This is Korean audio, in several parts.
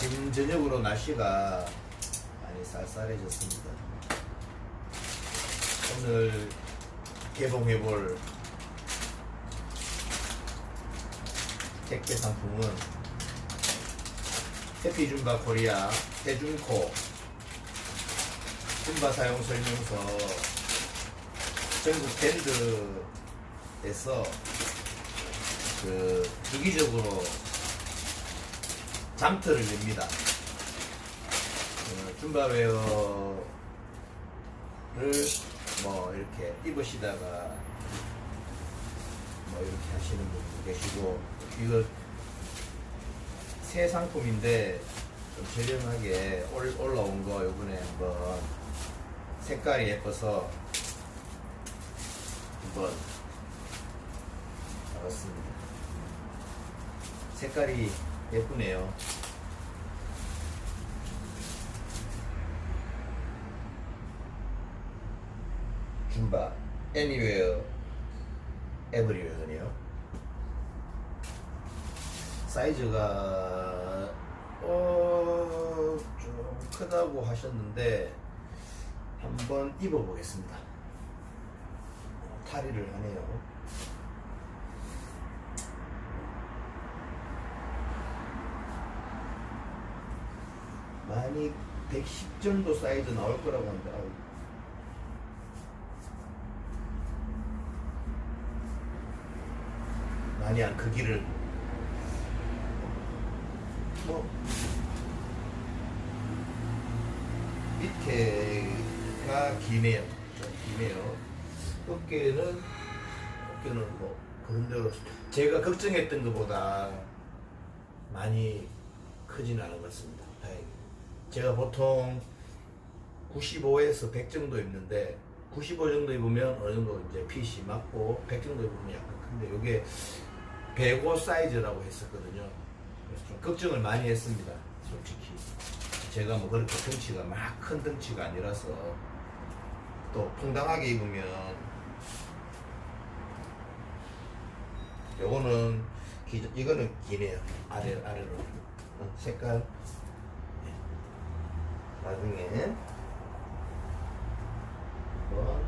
아침 저녁으로 날씨가 많이 쌀쌀해졌습니다. 오늘 개봉해볼 택배 상품은 해피줌바 코리아 해준코 줌바 사용 설명서 전국 밴드에서 그 주기적으로 잠터를 냅니다. 어, 줌바웨어를 뭐 이렇게 입으시다가 뭐 이렇게 하시는 분도 계시고 이거 새 상품인데 좀 저렴하게 올, 올라온 거 요번에 한번 색깔이 예뻐서 한번 나왔습니다. 색깔이 예쁘네요. 줌바 Anywhere Everywhere네요. 사이즈가 어, 좀 크다고 하셨는데 한번 입어보겠습니다. 탈의를 하네요. 많이 110 정도 사이즈 나올 거라고 합니다. 많이 안 크기를 뭐 밑에가 기네요. 좀 기네요. 어깨는 어깨는 뭐 그런 대로 제가 걱정했던 것보다 많이 크지는 않은 것 같습니다. 제가 보통 95에서 100 정도 입는데 95 정도 입으면 어느 정도 이제 핏이 맞고 100 정도 입으면 약간 큰데 이게 105 사이즈라고 했었거든요. 그래서 좀 걱정을 많이 했습니다. 솔직히 제가 뭐 그렇게 덩치가 막큰 덩치가 아니라서 또 퐁당하게 입으면 요거는 기, 이거는 기네요. 아래 아래로 어, 색깔 네. 나중에 한번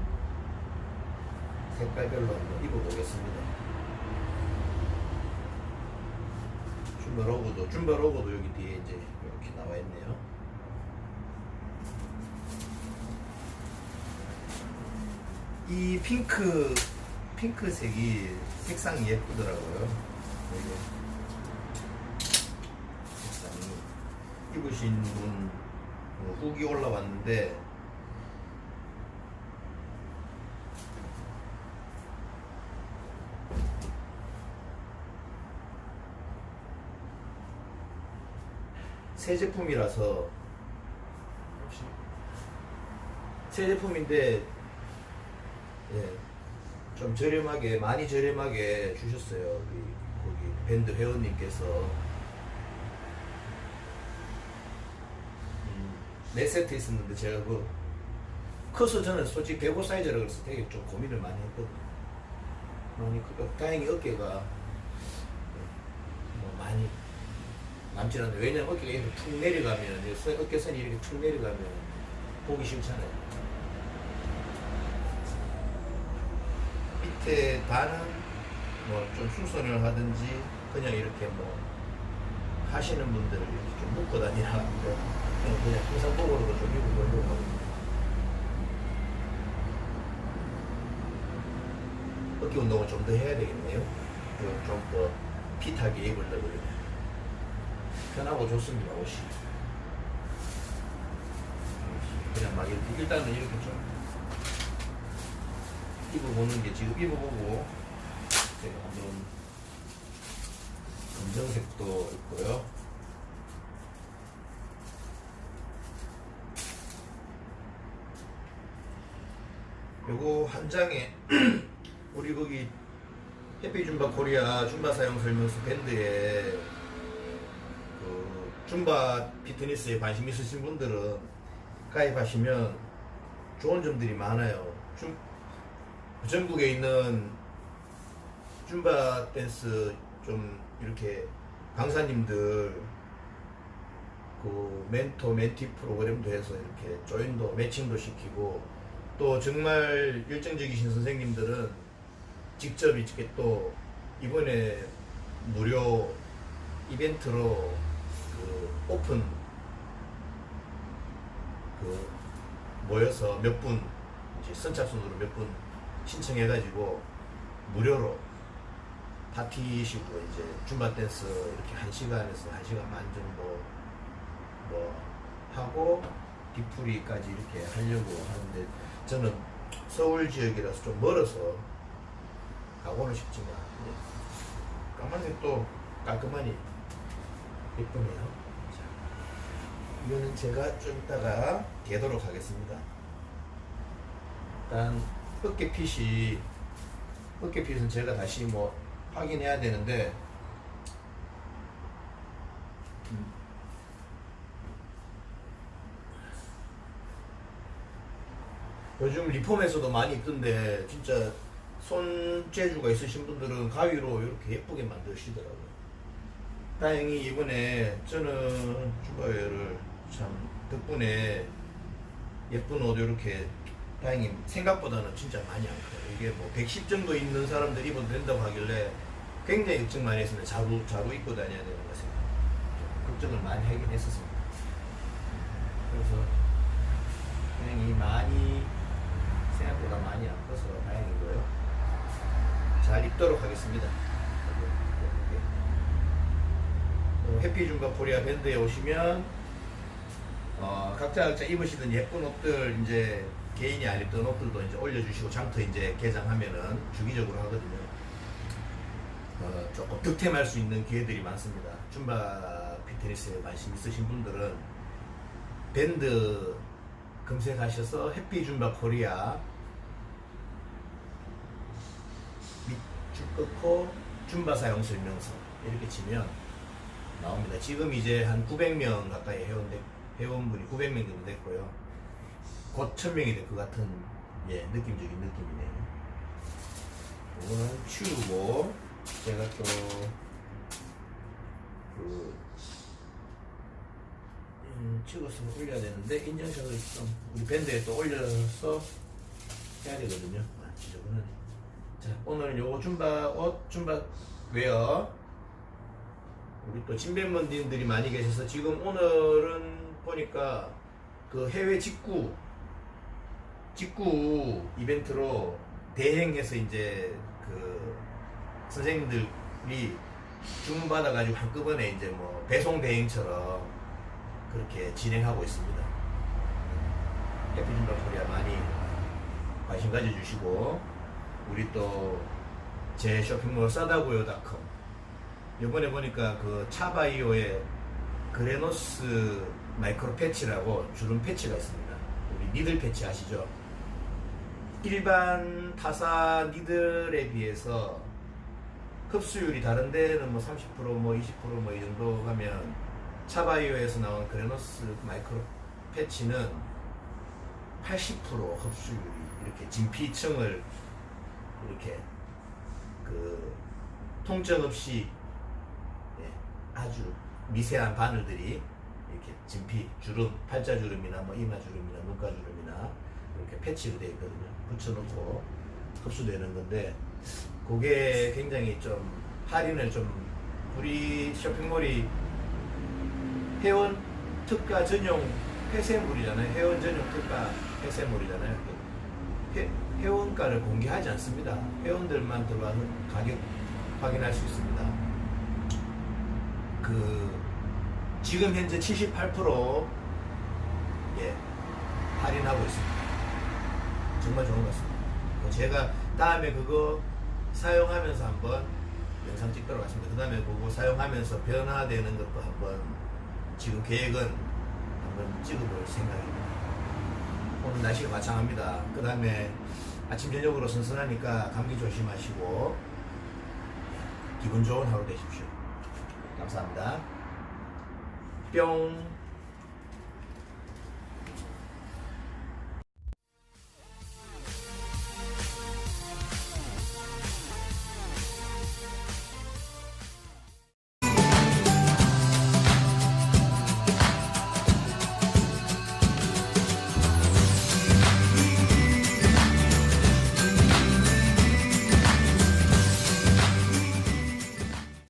색깔별로 한번 입어보겠습니다. 줌바 로고도 줌바 로고도 여기 뒤에 이제 이렇게 나와 있네요. 이 핑크 핑크색이 색상이 예쁘더라고요. 이게 색상이 입으신 분 어, 후기 올라왔는데. 새 제품이라서. 새 제품인데 예, 좀 저렴하게 많이 저렴하게 주셨어요 우리 거기. 밴드 회원님께서 음, 네 세트 있었는데 제가 그 커서 저는 솔직히 105 사이즈라 그래서 되게 좀 고민을 많이 했거든요. 많이 그 다행히 어깨가 예, 뭐 많이 남지 않는데 왜냐면 어깨가 이렇게 툭 내려가면 어깨선이 이렇게 툭 내려가면 보기 싫잖아요. 밑에 반은 뭐 좀 수선을 하든지 그냥 이렇게 뭐 하시는 분들을 좀 묶고 다니라 하는데 그냥, 그냥 의상복으로도 좀 입어보려고 하고. 어깨 운동을 좀 더 해야 되겠네요. 좀더 핏하게 입으려고 그러면 편하고 좋습니다 옷이. 그냥 막 이렇게 일단은 이렇게 좀 입어보는 게 지금 입어보고 제가 한번 검정색도 있고요 요거 한 장에 우리 거기 해피 줌바 코리아 줌바 사용 설명서 밴드에 그 줌바 피트니스에 관심 있으신 분들은 가입하시면 좋은 점들이 많아요. 줌, 전국에 있는 줌바 댄스 좀 이렇게 강사님들 그 멘토 멘티 프로그램도 해서 이렇게 조인도 매칭도 시키고 또 정말 열정적이신 선생님들은 직접 이렇게 또 이번에 무료 이벤트로 그 오픈 그 모여서 몇 분 이제 선착순으로 몇 분 신청해가지고 무료로 파티식으로 이제 줌바 댄스 이렇게 한 시간에서 한 시간 반 정도 뭐 하고 뒤풀이까지 이렇게 하려고 하는데 저는 서울 지역이라서 좀 멀어서 가고는 싶지만 예. 까만색 또 깔끔하니 예쁘네요. 자, 이거는 제가 좀 이따가 개도록 하겠습니다. 일단 어깨핏이 어깨핏은 제가 다시 뭐 확인해야 되는데 요즘 리폼에서도 많이 있던데 진짜 손재주가 있으신 분들은 가위로 이렇게 예쁘게 만드시더라고요. 다행히 이번에 저는 주바웨어를 참 덕분에 예쁜 옷 이렇게 다행히 생각보다는 진짜 많이 안 커요. 이게 뭐 110 정도 있는 사람들 입어도 된다고 하길래 굉장히 걱정 많이 했습니다. 자루, 자루 입고 다녀야 되는 것에. 걱정을 많이 하긴 했었습니다. 그래서 다행히 많이 생각보다 많이 안 커서 다행이고요. 잘 입도록 하겠습니다. 어, 해피줌바 코리아 밴드에 오시면 어, 각자 각자 입으시던 예쁜 옷들 이제 개인이 안 입던 옷들도 이제 올려주시고 장터 이제 개장하면은 주기적으로 하거든요. 어, 조금 득템할 수 있는 기회들이 많습니다. 줌바 피트니스에 관심 있으신 분들은 밴드 검색하셔서 해피 줌바 코리아 밑줄 끊고 줌바 사용 설명서 이렇게 치면 나옵니다. 지금 이제 한 900명 가까이 회원 회원분이 900명 정도 됐고요. 곧 1000명이 될 것 같은 예, 느낌적인 느낌이네요. 이거는 치우고 제가 또그 음, 찍어서 올려야 되는데 인증샷을 좀 우리 밴드에 또 올려서 해야 되거든요. 아, 지저분하네. 자, 오늘은 요거 줌바 옷 줌바 웨어 우리 또 진배먼님들이 많이 계셔서 지금 오늘은 보니까 그 해외 직구 직구 이벤트로 대행해서 이제 그 선생님들이 주문 받아가지고 한꺼번에 이제 뭐 배송 대행처럼 그렇게 진행하고 있습니다. 해피준바 코리아 많이 관심 가져주시고 우리 또 제 쇼핑몰 싸다구요닷컴 이번에 보니까 그 차바이오의 그레노스 마이크로 패치라고 주름 패치가 있습니다. 우리 니들 패치 아시죠? 일반 타사 니들에 비해서 흡수율이 다른 데는 뭐 30%뭐 20%뭐 이 정도 가면 차바이오에서 나온 그레노스 마이크로 패치는 80% 흡수율이 이렇게 진피층을 이렇게 그 통증 없이 예, 아주 미세한 바늘들이 이렇게 진피 주름, 팔자 주름이나 뭐 이마 주름이나 눈가 주름이나 이렇게 패치로 되어 있거든요. 붙여놓고 흡수되는 건데 그게 굉장히 좀 할인을 좀 우리 쇼핑몰이 회원 특가 전용 폐쇄물이잖아요. 회원 전용 특가 폐쇄물이잖아요. 회, 회원가를 공개하지 않습니다. 회원들만 들어와서 가격 확인할 수 있습니다. 그 지금 현재 78% 예, 할인하고 있습니다. 정말 좋은 것 같습니다. 뭐 제가 다음에 그거 사용하면서 한번 영상 찍도록 하겠습니다. 그 다음에 그거 사용하면서 변화되는 것도 한번 지금 계획은 한번 찍어볼 생각입니다. 오늘 날씨가 마창합니다. 그 다음에 아침 저녁으로 선선하니까 감기 조심하시고 기분 좋은 하루 되십시오. 감사합니다. 뿅.